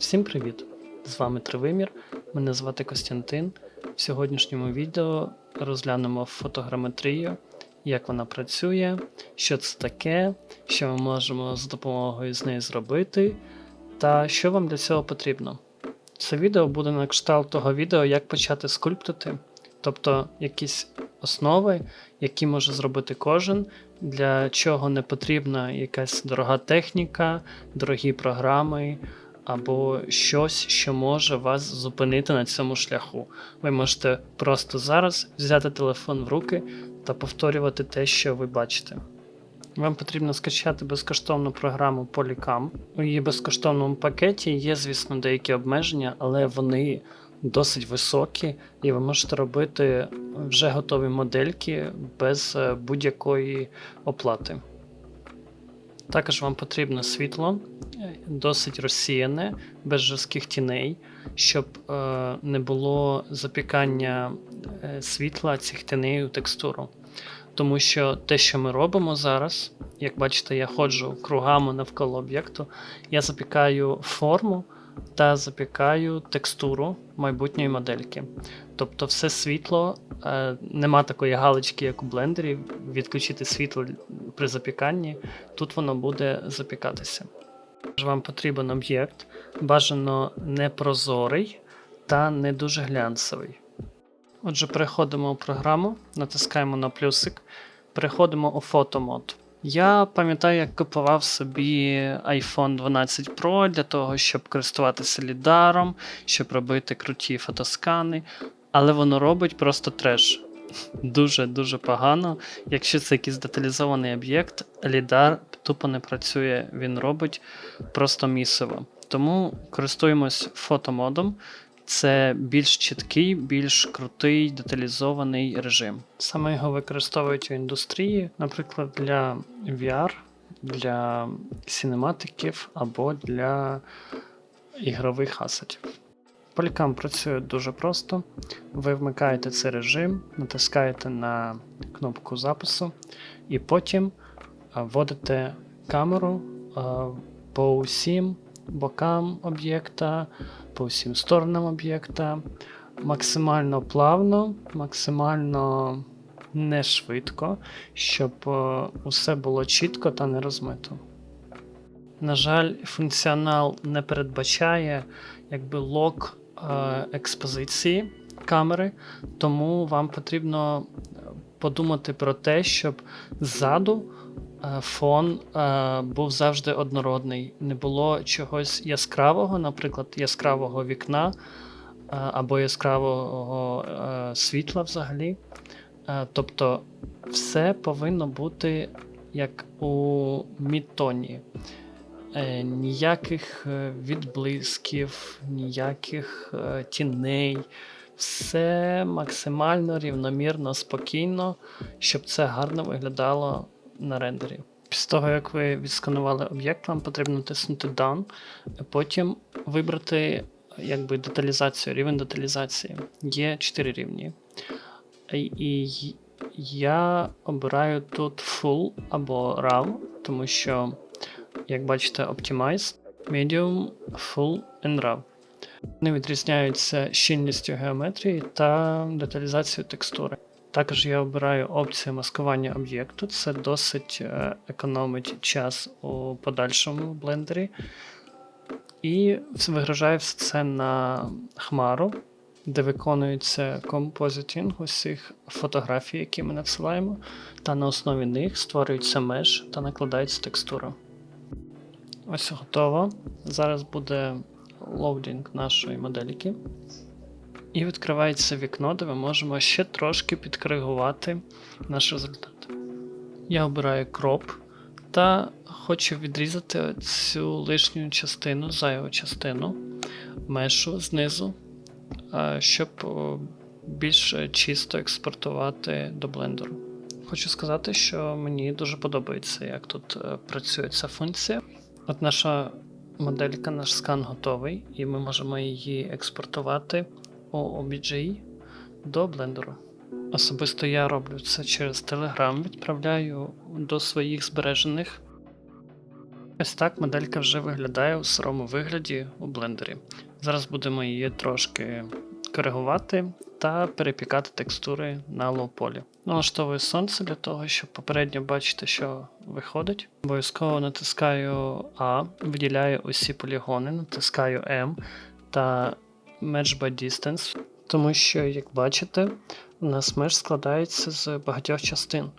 Всім привіт! З вами Тривимір. Мене звати Костянтин. В сьогоднішньому відео розглянемо фотограметрію, як вона працює, що це таке, що ми можемо з допомогою з нею зробити, та що вам для цього потрібно. Це відео буде на кшталт того відео, як почати скульптити, тобто якісь основи, які може зробити кожен, для чого не потрібна якась дорога техніка, дорогі програми або щось, що може вас зупинити на цьому шляху. Ви можете просто зараз взяти телефон в руки та повторювати те, що ви бачите. Вам потрібно скачати безкоштовну програму Polycam. У її безкоштовному пакеті є, звісно, деякі обмеження, але вони досить високі, і ви можете робити вже готові модельки без е, будь-якої оплати. Також вам потрібно світло, е, досить розсіяне, без жорстких тіней, щоб е, не було запікання е, світла цих тіней у текстуру. Тому що те, що ми робимо зараз, як бачите, я ходжу кругами навколо об'єкту, я запікаю форму та запікаю текстуру майбутньої модельки. Тобто, все світло, е, нема такої галочки, як у блендері, відключити світло при запіканні, тут воно буде запікатися. Вам потрібен об'єкт, бажано непрозорий та не дуже глянцевий. Отже, переходимо у програму, натискаємо на плюсик, переходимо у фотомод. Я пам'ятаю, як купував собі iPhone 12 Pro для того, щоб користуватися лідаром, щоб робити круті фотоскани, але воно робить просто треш. Дуже-дуже погано. Якщо це якийсь деталізований об'єкт, лідар тупо не працює, він робить просто місиво. Тому користуємось фотомодом. Це більш чіткий, більш крутий деталізований режим. Саме його використовують у індустрії, наприклад, для VR, для синематиків або для ігрових асетів. Полікам працює дуже просто. Ви вмикаєте цей режим, натискаєте на кнопку запису, і потім вводите камеру по усім бокам об'єкта, по всім сторонам об'єкта, максимально плавно, максимально не швидко, щоб е, усе було чітко та не розмито. На жаль, функціонал не передбачає якби лок е, експозиції камери, тому вам потрібно подумати про те, щоб ззаду фон е, був завжди однородний. Не було чогось яскравого, наприклад, яскравого вікна е, або яскравого е, світла взагалі. Е, тобто все повинно бути як у мідтоні. Е, ніяких е, відблисків, ніяких е, тіней. Все максимально рівномірно, спокійно, щоб це гарно виглядало на рендері. Після того, як ви відсканували об'єкт, вам потрібно натиснути Done, а потім вибрати якби, деталізацію, рівень деталізації. Є 4 рівні. І я обираю тут Full або RAW, тому що, як бачите, Optimize, Medium, Full and RAW. Вони відрізняються щільністю геометрії та деталізацією текстури. Також я обираю опцію маскування об'єкту. Це досить е, економить час у подальшому блендері. І вигружаю все це на хмару, де виконується композитінг усіх фотографій, які ми надсилаємо, та на основі них створюється меш та накладається текстура. Ось готово. Зараз буде лоудінг нашої модельки. І відкривається вікно, де ми можемо ще трошки підкоригувати наш результат. Я обираю кроп та хочу відрізати цю лишню частину, зайву частину мешу знизу, щоб більш чисто експортувати до блендеру. Хочу сказати, що мені дуже подобається, як тут е, працює ця функція. От наша моделька, наш скан готовий, і ми можемо її експортувати OBJ до блендеру. Особисто я роблю це через Telegram, відправляю до своїх збережених Ось так моделька вже виглядає у сирому вигляді у блендері. Зараз будемо її трошки коригувати та перепікати текстури на лоу-полі. Налаштовую сонце для того, щоб попередньо бачити, що виходить. Обов'язково натискаю А, виділяю усі полігони, натискаю М та Match by Distance, тому що, як бачите, у нас меж складається з багатьох частин.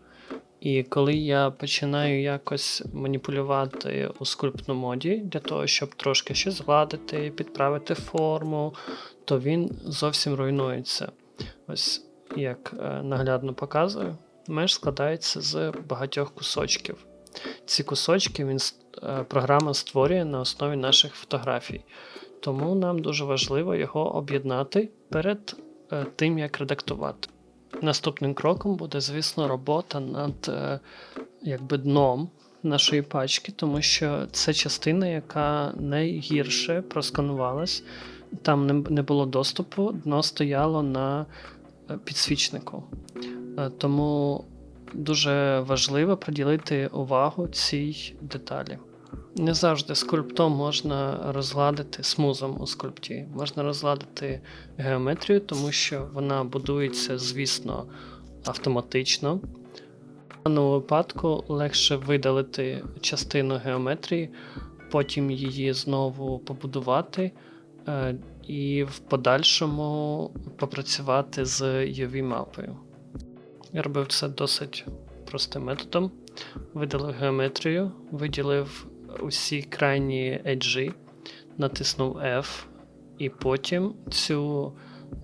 І коли я починаю якось маніпулювати у скульптну моді для того, щоб трошки щось згладити, підправити форму, то він зовсім руйнується. Ось як е, наглядно показую, меж складається з багатьох кусочків. Ці кусочки він, е, програма створює на основі наших фотографій. Тому нам дуже важливо його об'єднати перед е, тим, як редактувати. Наступним кроком буде, звісно, робота над е, якби дном нашої пачки, тому що це частина, яка найгірше просканувалась. Там не, було доступу, дно стояло на е, підсвічнику. Тому дуже важливо приділити увагу цій деталі. Не завжди скульптом можна розгладити смузом у скульпті. Можна розгладити геометрію, тому що вона будується, звісно, автоматично. В даному випадку легше видалити частину геометрії, потім її знову побудувати е, і в подальшому попрацювати з UV-мапою. Я робив це досить простим методом. Видалив геометрію, виділив усі крайні еджі, натиснув F, і потім цю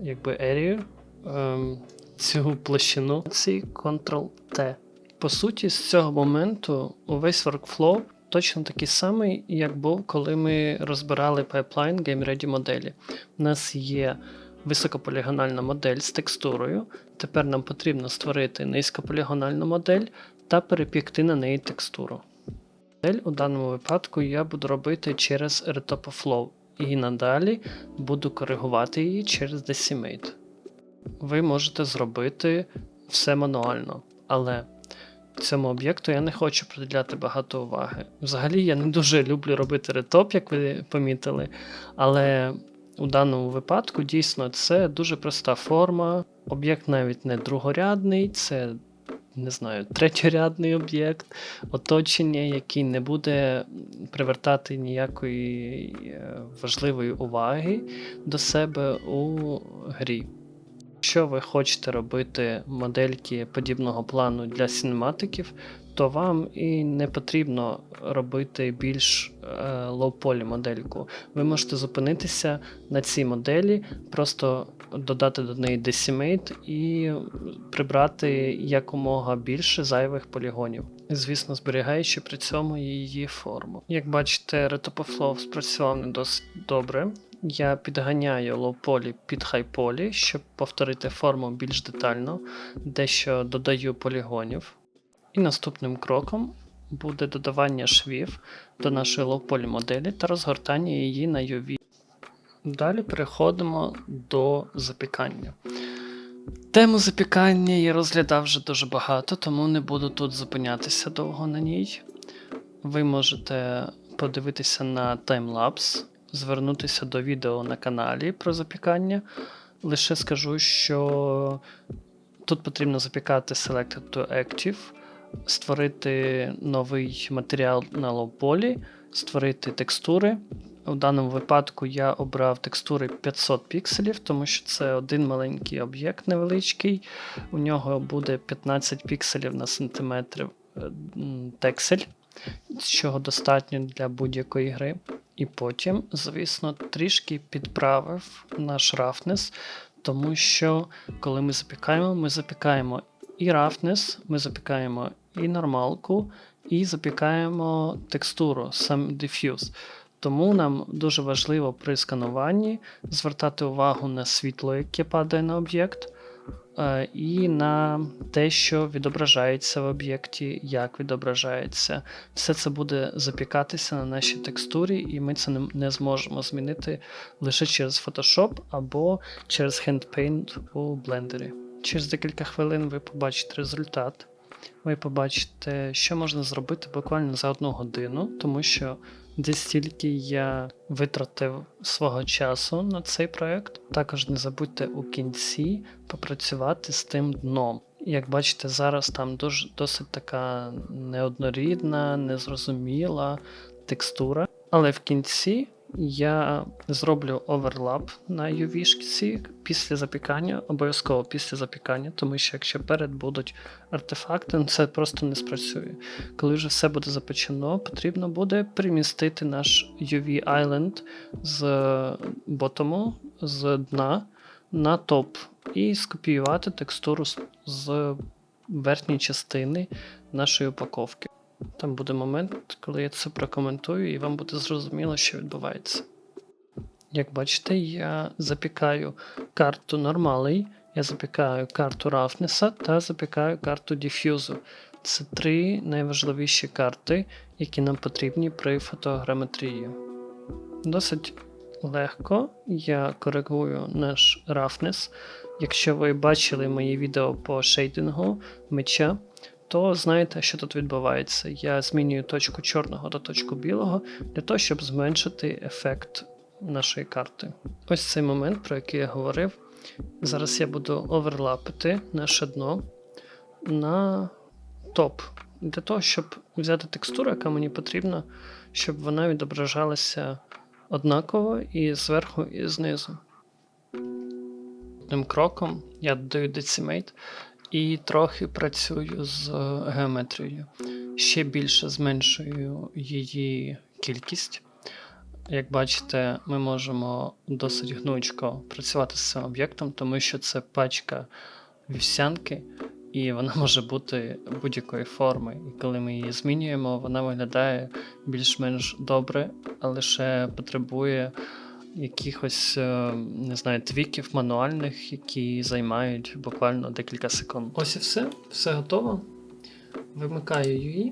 якби ерію, ем, цю площину, ці Ctrl-T. По суті, з цього моменту увесь workflow точно такий самий, як був, коли ми розбирали пайплайн GameReady моделі. У нас є високополігональна модель з текстурою. Тепер нам потрібно створити низькополігональну модель та перепікти на неї текстуру. Модель у даному випадку я буду робити через Retopoflow і надалі буду коригувати її через Decimate. Ви можете зробити все мануально, але цьому об'єкту я не хочу приділяти багато уваги. Взагалі я не дуже люблю робити ретоп, як ви помітили, але у даному випадку дійсно це дуже проста форма. Об'єкт навіть не другорядний, це не знаю, третьорядний об'єкт, оточення, який не буде привертати ніякої е, важливої уваги до себе у грі. Якщо ви хочете робити модельки подібного плану для синематиків, то вам і не потрібно робити більш е, лоу-полі модельку. Ви можете зупинитися на цій моделі, просто додати до неї Decimate і прибрати якомога більше зайвих полігонів. Звісно, зберігаючи при цьому її форму. Як бачите, Retopoflow спрацював не досить добре. Я підганяю лоу-полі під хай-полі, щоб повторити форму більш детально, дещо додаю полігонів. І наступним кроком буде додавання швів до нашої лоу-полі моделі та розгортання її на UV. Далі переходимо до запікання. Тему запікання я розглядав вже дуже багато, тому не буду тут зупинятися довго на ній. Ви можете подивитися на таймлапс, звернутися до відео на каналі про запікання. Лише скажу, що тут потрібно запікати Selected to Active, створити новий матеріал на лоу-полі, створити текстури. У даному випадку я обрав текстури 500 пікселів, тому що це один маленький об'єкт невеличкий. У нього буде 15 пікселів на сантиметр е, тексель, чого достатньо для будь-якої гри. І потім, звісно, трішки підправив наш рафнес, тому що коли ми запікаємо, ми запікаємо і рафнес, ми запікаємо і нормалку, і запікаємо текстуру, сам diffuse. Тому нам дуже важливо при скануванні звертати увагу на світло, яке падає на об'єкт, е, і на те, що відображається в об'єкті, як відображається. Все це буде запікатися на нашій текстурі, і ми це не, зможемо змінити лише через Photoshop або через HandPaint у блендері. Через декілька хвилин ви побачите результат. ви побачите, що можна зробити буквально за одну годину, тому що десь стільки я витратив свого часу на цей проект. Також не забудьте у кінці попрацювати з тим дном. Як бачите, зараз там дуже досить така неоднорідна, незрозуміла текстура. Але в кінці я зроблю оверлап на UV-шці після запікання, обов'язково після запікання, тому що якщо перед будуть артефакти, ну, це просто не спрацює. Коли вже все буде запечено, потрібно буде примістити наш UV Island з ботому, з дна на топ і скопіювати текстуру з верхньої частини нашої упаковки. Там буде момент, коли я це прокоментую, і вам буде зрозуміло, що відбувається. Як бачите, я запікаю карту нормалий, я запікаю карту Рафнеса та запікаю карту Діф'юзу. Це три найважливіші карти, які нам потрібні при фотограметрії. Досить легко я коригую наш Рафнес. Якщо ви бачили мої відео по шейдингу меча, то знаєте, що тут відбувається. Я змінюю точку чорного до точку білого для того, щоб зменшити ефект нашої карти. Ось цей момент, про який я говорив. Зараз я буду оверлапити наше дно на топ. Для того, щоб взяти текстуру, яка мені потрібна, щоб вона відображалася однаково і зверху, і знизу. Одним кроком я додаю Decimate і трохи працюю з геометрією. Ще більше зменшую її кількість. Як бачите, ми можемо досить гнучко працювати з цим об'єктом, тому що це пачка вівсянки, і вона може бути будь-якої форми. І коли ми її змінюємо, вона виглядає більш-менш добре, а лише потребує якихось, е, не знаю, твіків мануальних, які займають буквально декілька секунд. Ось і все, все готово. Вимикаю UI.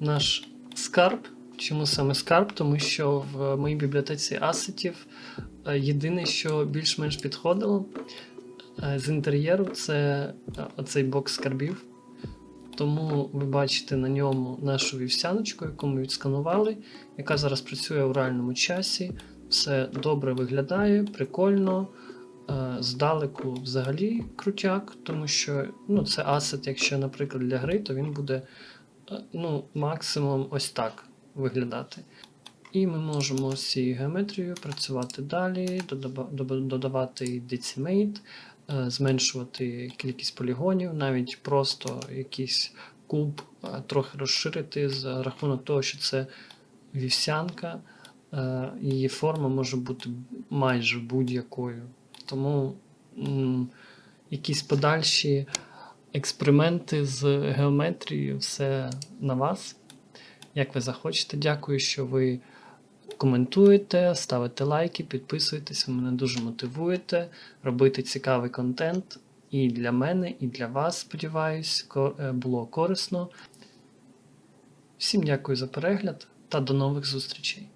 Наш скарб. Чому саме скарб? Тому що в моїй бібліотеці асетів е, єдине, що більш-менш підходило е, з інтер'єру, це оцей бокс скарбів. Тому ви бачите на ньому нашу вівсяночку, яку ми відсканували, яка зараз працює у реальному часі. Все добре виглядає, прикольно. Е, Здалеку взагалі крутяк, тому що ну, це асет, якщо, наприклад, для гри, то він буде е, ну, максимум ось так виглядати. І ми можемо з цією геометрією працювати далі, додавати е, зменшувати кількість полігонів, навіть просто якийсь куб е, трохи розширити за рахунок того, що це вівсянка, е, її форма може бути майже будь-якою. Тому якісь подальші експерименти з геометрією, все на вас, як ви захочете. Дякую, що ви коментуєте, ставите лайки, підписуєтесь, ви мене дуже мотивуєте робити цікавий контент. І для мене, і для вас, сподіваюсь, е, було корисно. Всім дякую за перегляд та до нових зустрічей!